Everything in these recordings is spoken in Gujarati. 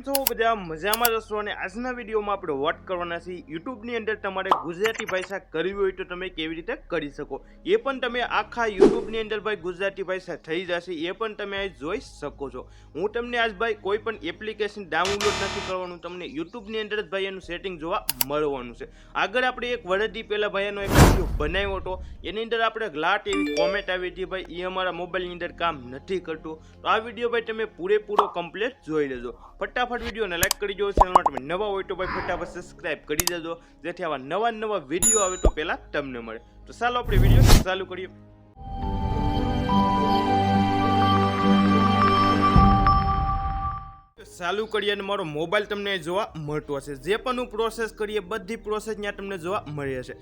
કેમ છો બધા મજામાં જશો અને આજના વિડીયોમાં આપણે વોટ કરવાના છીએ યુટ્યુબની અંદર તમારે ગુજરાતી ભાષા કરવી હોય તો તમે કેવી રીતે કરી શકો. એ પણ તમે આખા યુટ્યુબની અંદર ભાઈ ગુજરાતી ભાષા થઈ જશે, એ પણ તમે આ જોઈ શકો છો. હું તમને આજ ભાઈ કોઈ પણ એપ્લિકેશન ડાઉનલોડ નથી કરવાનું, તમને યુટ્યુબની અંદર જ ભાઈ એનું સેટિંગ જોવા મળવાનું છે. આગળ આપણે એક વર્ષથી પહેલાં ભાઈ એનો એક વીડિયો બનાવ્યો હતો. એની અંદર આપણે લાટ એવી કોમેન્ટ આવી હતી ભાઈ એ અમારા મોબાઈલની અંદર કામ નથી કરતું. તો આ વીડિયો ભાઈ તમે પૂરેપૂરો કમ્પ્લીટ જોઈ લેજો. ફટાફટ વિડીયોને લાઈક કરી દો ચેનલમાં તમે નવા હોય તો ભાઈ ફટાફટ સબસ્ક્રાઈબ કરી દેજો. જેથી આવા નવા નવા વીડિયો આવે તો પહેલાં તમને મળે. તો ચાલો આપણે વીડિયો ચાલુ કરીએ. ચાલુ કરીએ અને મારો મોબાઈલ તમને જોવા મળતો હશે. જે પણ હું પ્રોસેસ કરીએ, બધી પ્રોસેસ ત્યાં તમને જોવા મળી હશે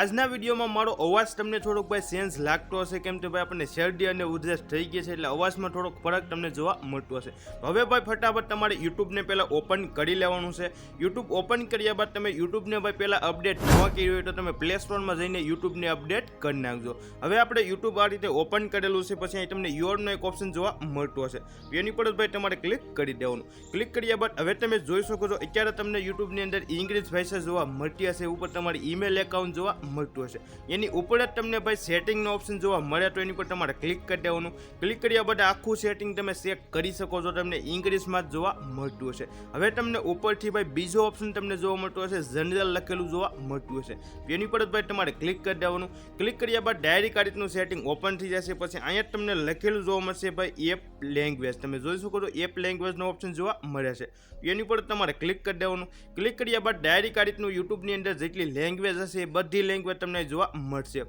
આજના વિડીયોમાં મારો અવાજ તમને થોડોક ભાઈ ચેન્જ લાગતો હશે, કેમ કે ભાઈ આપણને શરદી અને ઉધરસ થઈ ગઈ છે, એટલે અવાજમાં થોડોક ફરક તમને જોવા મળતો હશે. હવે ભાઈ ફટાફટ તમારે યુટ્યુબને પહેલાં ઓપન કરી લેવાનું છે. યુટ્યુબ ઓપન કર્યા બાદ તમે યુટ્યુબને ભાઈ પહેલાં અપડેટ ન કર્યું હોય તો તમે પ્લે સ્ટોરમાં જઈને યુટ્યુબને અપડેટ કરી નાખજો. હવે આપણે યુટ્યુબ આ રીતે ઓપન કરેલું છે, પછી અહીં તમને યોરનો એક ઓપ્શન જોવા મળતો હશે. એની પર જ ભાઈ તમારે ક્લિક કરી દેવાનું. ક્લિક કર્યા બાદ હવે તમે જોઈ શકો છો, અત્યારે તમને યુટ્યુબની અંદર ઇંગ્લિશ ભાષા જોવા મળતી હશે, ઉપર તમારી ઈમેલ એકાઉન્ટ જોવા મળતું હશે. એની ઉપર જ તમને ભાઈ સેટિંગનો ઓપ્શન જોવા મળે તો એની પર તમારે ક્લિક કરી દેવાનું. ક્લિક કર્યા બાદ આખું સેટિંગ તમે ચેક કરી શકો છો, તમને ઇંગ્લિશમાં જ જોવા મળતું હશે. હવે તમને ઉપરથી ભાઈ બીજો ઓપ્શન તમને જોવા મળતો હશે જનરલ લખેલું જોવા મળતું હશે. એની પર જ ભાઈ તમારે ક્લિક કરી દેવાનું. ક્લિક કર્યા બાદ ડાયરેક્ટ આ રીતનું સેટિંગ ઓપન થઈ જશે. પછી અહીંયા તમને લખેલું જોવા મળશે ભાઈ એપ લેંગ્વેજ તમે જોઈ શકો છો એપ લેંગ્વેજનો ઓપ્શન જોવા મળે છે. એની પર તમારે ક્લિક કરી દેવાનું. ક્લિક કર્યા બાદ ડાયરેક્ટ આ રીતનું યુટ્યુબની અંદર જેટલી લેંગ્વેજ હશે એ બધી લેંગ્વેજ તમને જોવા મળશે.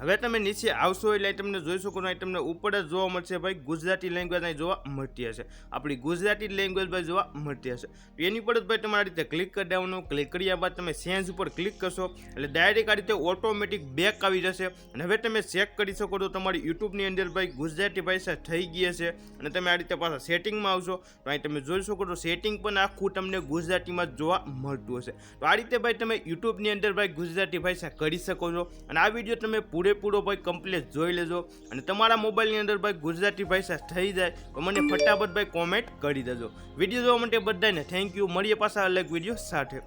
હવે તમે નીચે આવશો એટલે તમને જોઈ શકો અહીં તમને ઉપર જ જોવા મળશે ભાઈ, ગુજરાતી લેંગ્વેજ અહીં જોવા મળતી હશે. આપણી ગુજરાતી લેંગ્વેજ ભાઈ જોવા મળતી હશે. તો એની પર જ ભાઈ તમારે રીતે ક્લિક કરી દેવાનું. ક્લિક કર્યા બાદ તમે સેન્જ ઉપર ક્લિક કરશો એટલે ડાયરેક્ટ આ રીતે ઓટોમેટિક બેક આવી જશે. અને હવે તમે ચેક કરી શકો છો તમારી યુટ્યુબની અંદર ભાઈ ગુજરાતી ભાષા થઈ ગઈ હશે. અને તમે આ રીતે પાછા સેટિંગમાં આવશો. તો અહીં તમે જોઈ શકો તો સેટિંગ પણ આખું તમને ગુજરાતીમાં જોવા મળતું હશે. તો આ રીતે ભાઈ તમે યુટ્યુબની અંદર ભાઈ ગુજરાતી ભાષા કરી શકો છો. અને આ વીડિયો તમે પૂરેપૂરો ભાઈ કમ્પ્લીટ જોઈ લેજો. અને તમારા મોબાઈલની અંદર ભાઈ ગુજરાતી ભાષા થઈ જાય તો મને ફટાફટ ભાઈ કોમેન્ટ કરી દેજો. વીડિયો જોવા માટે બધાને થેન્ક યુ મળીએ પાછા અલગ વીડિયો સાથે.